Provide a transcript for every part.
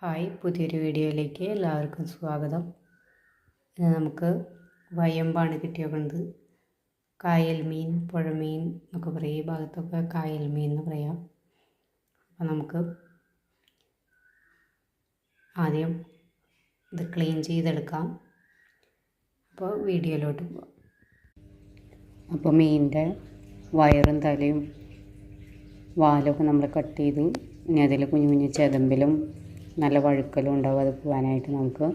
Hi പുതിയൊരു വീഡിയോയിലേക്ക് എല്ലാവർക്കും സ്വാഗതം. നമുക്ക് വയമ്പാണ് കിട്ടിയേക്കുന്നത് കായൽ മീൻ പുഴമീൻ എന്നൊക്കെ പറയും. ഈ ഭാഗത്തൊക്കെ കായൽ മീൻ എന്ന് പറയാം. അപ്പം നമുക്ക് ആദ്യം ഇത് ക്ലീൻ ചെയ്തെടുക്കാം. അപ്പോൾ വീഡിയോയിലോട്ട് പോവാം. അപ്പോൾ മീനിന്റെ വയറും തലയും വാലൊക്കെ നമ്മൾ കട്ട് ചെയ്തു. ഇനി അതിൽ കുഞ്ഞു കുഞ്ഞു ചെതമ്പിലും നല്ല വഴുക്കലും ഉണ്ടാവും അത് പോകാനായിട്ട് നമുക്ക്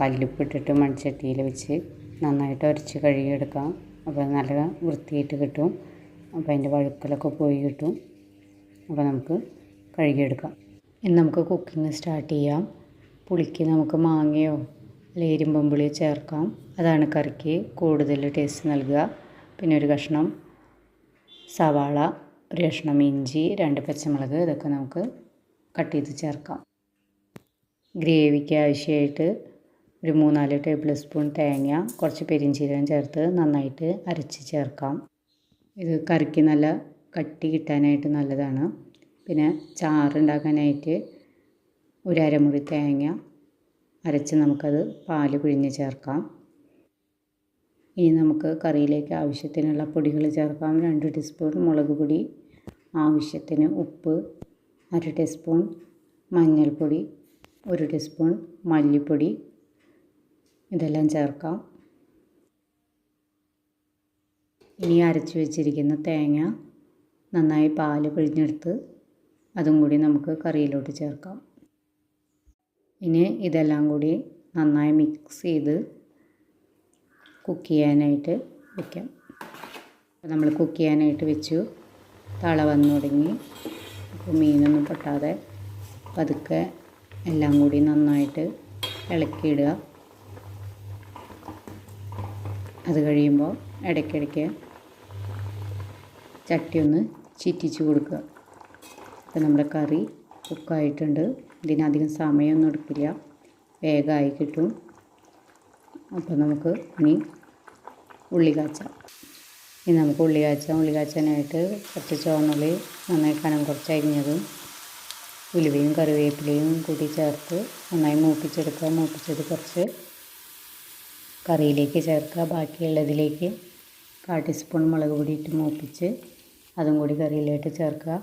കല്ലുപ്പിട്ടിട്ട് മൺചട്ടിയിൽ വെച്ച് നന്നായിട്ട് ഉരച്ച് കഴുകിയെടുക്കാം. അപ്പോൾ നല്ല വൃത്തിയായിട്ട് കിട്ടും. അപ്പോൾ അതിന്റെ വഴുക്കലൊക്കെ പോയി കിട്ടും. അപ്പോൾ നമുക്ക് കഴുകിയെടുക്കാം. ഇനി നമുക്ക് കുക്കിംഗ് സ്റ്റാർട്ട് ചെയ്യാം. പുളിക്ക് നമുക്ക് മാങ്ങയോ അല്ലെങ്കിൽ ഇരുമ്പമ്പുളിയോ ചേർക്കാം. അതാണ് കറിക്ക് കൂടുതൽ ടേസ്റ്റ് നൽകുക. പിന്നെ ഒരു കഷ്ണം സവാള ഒരു കഷ്ണം ഇഞ്ചി രണ്ട് പച്ചമുളക് ഇതൊക്കെ നമുക്ക് കട്ട് ചെയ്ത് ചേർക്കാം. ഗ്രേവിക്ക് ആവശ്യമായിട്ട് ഒരു മൂന്നാൽ ടേബിൾ സ്പൂൺ തേങ്ങ കുറച്ച് പെരിഞ്ചീരകം ചേർത്ത് നന്നായിട്ട് അരച്ച് ചേർക്കാം. ഇത് കറിക്ക് നല്ല കട്ടി കിട്ടാനായിട്ട് നല്ലതാണ്. പിന്നെ ചാറുണ്ടാക്കാനായിട്ട് ഒരു അരമുറി തേങ്ങ അരച്ച് നമുക്കത് പാൽ പിഴിഞ്ഞ് ചേർക്കാം. ഇനി നമുക്ക് കറിയിലേക്ക് ആവശ്യത്തിനുള്ള പൊടികൾ ചേർക്കാം. രണ്ട് ടീസ്പൂൺ മുളക് പൊടി ആവശ്യത്തിന് ഉപ്പ് അര ടീസ്പൂൺ മഞ്ഞൾപ്പൊടി ഒരു ടീസ്പൂൺ മല്ലിപ്പൊടി. ഇതെല്ലാം ചേർക്കാം. ഇനി അരച്ച് വെച്ചിരിക്കുന്ന തേങ്ങ നന്നായി പാൽ പിഴിഞ്ഞെടുത്ത് അതും കൂടി നമുക്ക് കറിയിലോട്ട് ചേർക്കാം. ഇനി ഇതെല്ലാം കൂടി നന്നായി മിക്സ് ചെയ്ത് കുക്ക് ചെയ്യാനായിട്ട് വയ്ക്കാം നമ്മൾ കുക്ക് ചെയ്യാനായിട്ട് വെച്ചു. തള വന്നു തുടങ്ങി. മീനൊന്നും പൊട്ടാതെ പതുക്കെ എല്ലാം കൂടി നന്നായിട്ട് ഇളക്കിയിടുക. അത് കഴിയുമ്പോൾ ഇടയ്ക്കിടയ്ക്ക് ചട്ടി ഒന്ന് ചിറ്റിച്ച് കൊടുക്കുക. അപ്പോൾ നമ്മുടെ കറി കുക്കായിട്ടുണ്ട്. ഇതിനധികം സമയമൊന്നും എടുക്കില്ല. വേഗമായി കിട്ടും. അപ്പോൾ നമുക്ക് ഇനി ഉള്ളി കാച്ചാം. ഇനി നമുക്ക് ഉള്ളി കാച്ചാം. ഉള്ളി കാച്ചാനായിട്ട് കുറച്ച് ചുവന്നുള്ളി നന്നായി കനം കുറച്ച് അരിഞ്ഞതും ഉലുവയും കറിവേപ്പിലയും കൂടി ചേർത്ത് നന്നായി മൂപ്പിച്ചെടുക്കുക. മൂപ്പിച്ചത് കുറച്ച് കറിയിലേക്ക് ചേർക്കുക. ബാക്കിയുള്ളതിലേക്ക് കാൽ ടീസ്പൂൺ മുളക് പൊടി ഇട്ട് മൂപ്പിച്ച് അതും കൂടി കറിയിലേക്ക് ചേർക്കുക.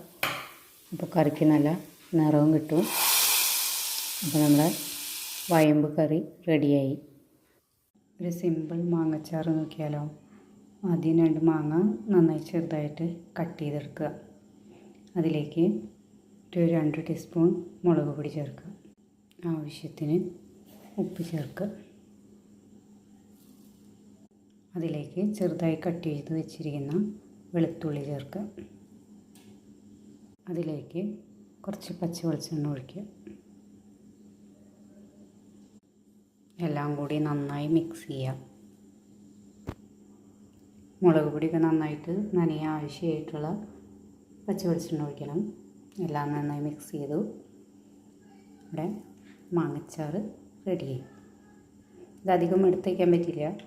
അപ്പോൾ കറിക്ക് നല്ല നിറവും കിട്ടും. അപ്പോൾ നമ്മുടെ വയമ്പ് കറി റെഡിയായി. ഒരു സിമ്പിൾ മാങ്ങച്ചാറ് നോക്കിയാലോ? ആദ്യം രണ്ട് മാങ്ങ നന്നായി ചെറുതായിട്ട് കട്ട് ചെയ്തെടുക്കുക. അതിലേക്ക് ഒരു രണ്ട് ടീസ്പൂൺ മുളക് പൊടി ചേർക്കുക. ആവശ്യത്തിന് ഉപ്പ് ചേർക്കുക. അതിലേക്ക് ചെറുതായി കട്ട് ചെയ്ത് വെച്ചിരിക്കുന്ന വെളുത്തുള്ളി ചേർക്കുക. അതിലേക്ക് കുറച്ച് പച്ച വെളിച്ചെണ്ണ ഒഴിക്കുക. എല്ലാം കൂടി നന്നായി മിക്സ് ചെയ്യാം മുളക് പൊടിയൊക്കെ നന്നായിട്ട് നനയാൻ ആവശ്യമായിട്ടുള്ള പച്ച വെളിച്ചെണ്ണ ഒഴിക്കണം. എല്ലാം നന്നായി മിക്സ് ചെയ്തു. ഇവിടെ മാങ്ങച്ചാറ് റെഡിയായി ഇതധികം എടുത്ത് വയ്ക്കാൻ പറ്റില്ല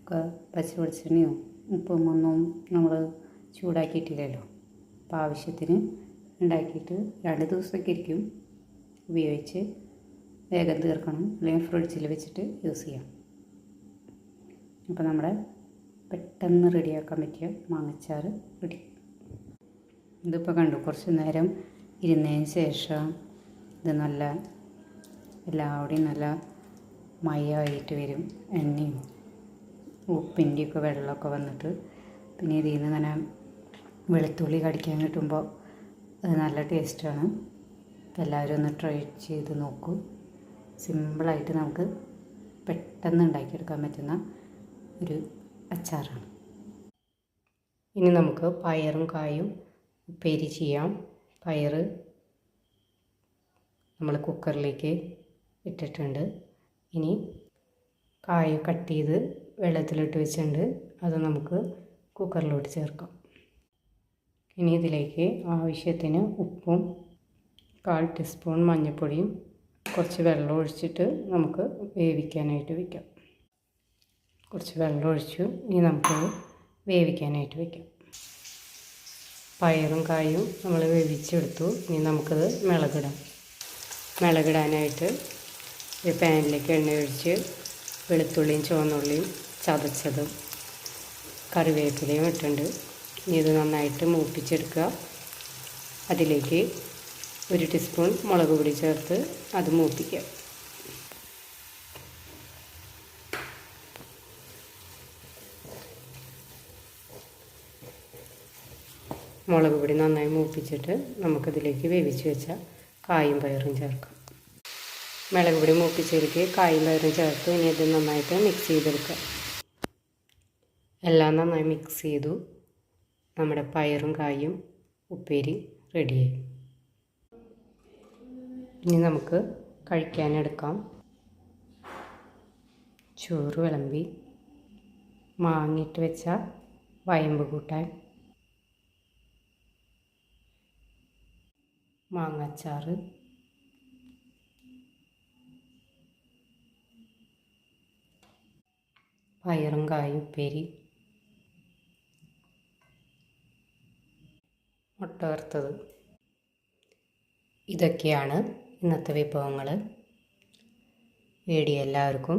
ഒക്കെ പച്ച വെളിച്ചെണ്ണയോ ഉപ്പും ഒന്നും നമ്മൾ ചൂടാക്കിയിട്ടില്ലല്ലോ. അപ്പോൾ ആവശ്യത്തിന് ഉണ്ടാക്കിയിട്ട് രണ്ട് ദിവസമൊക്കെ ഇരിക്കും. ഉപയോഗിച്ച് വേഗം തീർക്കണം. അല്ലെങ്കിൽ ഫ്രിഡ്ജിൽ വെച്ചിട്ട് യൂസ് ചെയ്യാം. അപ്പോൾ നമ്മുടെ പെട്ടെന്ന് റെഡിയാക്കാൻ പറ്റിയ മാങ്ങച്ചാറ് റെഡി ഇതിപ്പോൾ കണ്ടു. കുറച്ച് നേരം ഇരുന്നതിന് ശേഷം ഇത് നല്ല എല്ലാവിടെയും നല്ല മയമായിട്ട് വരും. എണ്ണയും ഉപ്പിന്റെയൊക്കെ വെള്ളമൊക്കെ വന്നിട്ട് പിന്നെ ഇതിൽ നിന്ന് ഇങ്ങനെ വെളുത്തുള്ളി കടിക്കാൻ കിട്ടുമ്പോൾ അത് നല്ല ടേസ്റ്റാണ്. അപ്പോൾ എല്ലാവരും ഒന്ന് ട്രൈ ചെയ്ത് നോക്കൂ. സിമ്പിളായിട്ട് നമുക്ക് പെട്ടെന്ന് ഉണ്ടാക്കിയെടുക്കാൻ പറ്റുന്ന ഒരു അച്ചാറാണ്. ഇനി നമുക്ക് പയറും കായും ഉപ്പേരി ചെയ്യാം. പയർ നമ്മൾ കുക്കറിലേക്ക് ഇട്ടിട്ടുണ്ട്. ഇനി കായ കട്ട് ചെയ്ത് വെള്ളത്തിലിട്ട് വെച്ചിട്ടുണ്ട്. അത് നമുക്ക് കുക്കറിലോട്ട് ചേർക്കാം. ഇനി ഇതിലേക്ക് ആവശ്യത്തിന് ഉപ്പും കാൽ ടീസ്പൂൺ മഞ്ഞൾപ്പൊടിയും കുറച്ച് വെള്ളം ഒഴിച്ചിട്ട് നമുക്ക് വേവിക്കാനായിട്ട് വയ്ക്കാം കുറച്ച് വെള്ളം ഒഴിച്ചു. ഇനി നമുക്ക് വേവിക്കാനായിട്ട് വയ്ക്കാം പയറും കായും നമ്മൾ വേവിച്ചെടുത്തു. ഇനി നമുക്കത് മിളകിടാം. മിളകിടാനായിട്ട് ഒരു പാനിലേക്ക് എണ്ണ ഒഴിച്ച് വെളുത്തുള്ളിയും ചുവന്നുള്ളിയും ചതച്ചതും കറിവേപ്പിലയും ഇട്ടുണ്ട് ഇനി ഇത് നന്നായിട്ട് മൂപ്പിച്ചെടുക്കുക. അതിലേക്ക് ഒരു ടീസ്പൂൺ മുളക് പൊടി ചേർത്ത് അത് മൂപ്പിക്കുക. മുളക് പൊടി നന്നായി മൂപ്പിച്ചിട്ട് നമുക്കതിലേക്ക് വേവിച്ച് വെച്ച കായും പയറും ചേർക്കാം. മുളക് പൊടി മൂപ്പിച്ചതിലേക്ക് കായും പയറും ചേർത്ത്. ഇനി ഇത് നന്നായിട്ട് മിക്സ് ചെയ്തെടുക്കുക എല്ലാം നന്നായി മിക്സ് ചെയ്തു. നമ്മുടെ പയറും കായും ഉപ്പേരി റെഡിയായി. ഇനി നമുക്ക് കഴിക്കാനെടുക്കാം. ചോറ് വിളമ്പി മാങ്ങിയിട്ട് വെച്ച വയമ്പ് കൂട്ടാൻ. മാങ്ങാച്ചാറ്. പയറും കായും ഉപ്പേരി. മുട്ട വറുത്തത്. ഇതൊക്കെയാണ് ഇന്നത്തെ വിഭവങ്ങൾ വീഡിയോ എല്ലാവർക്കും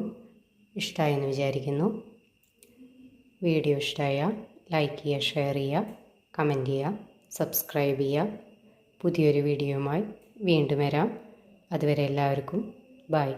ഇഷ്ടമായെന്ന് വിചാരിക്കുന്നു. വീഡിയോ ഇഷ്ടമായ ലൈക്ക് ചെയ്യുക ഷെയർ ചെയ്യുക കമന്റ് ചെയ്യുക സബ്സ്ക്രൈബ് ചെയ്യുക. പുതിയൊരു വീഡിയോയുമായി വീണ്ടും വരാം. അതുവരെ എല്ലാവർക്കും ബായ്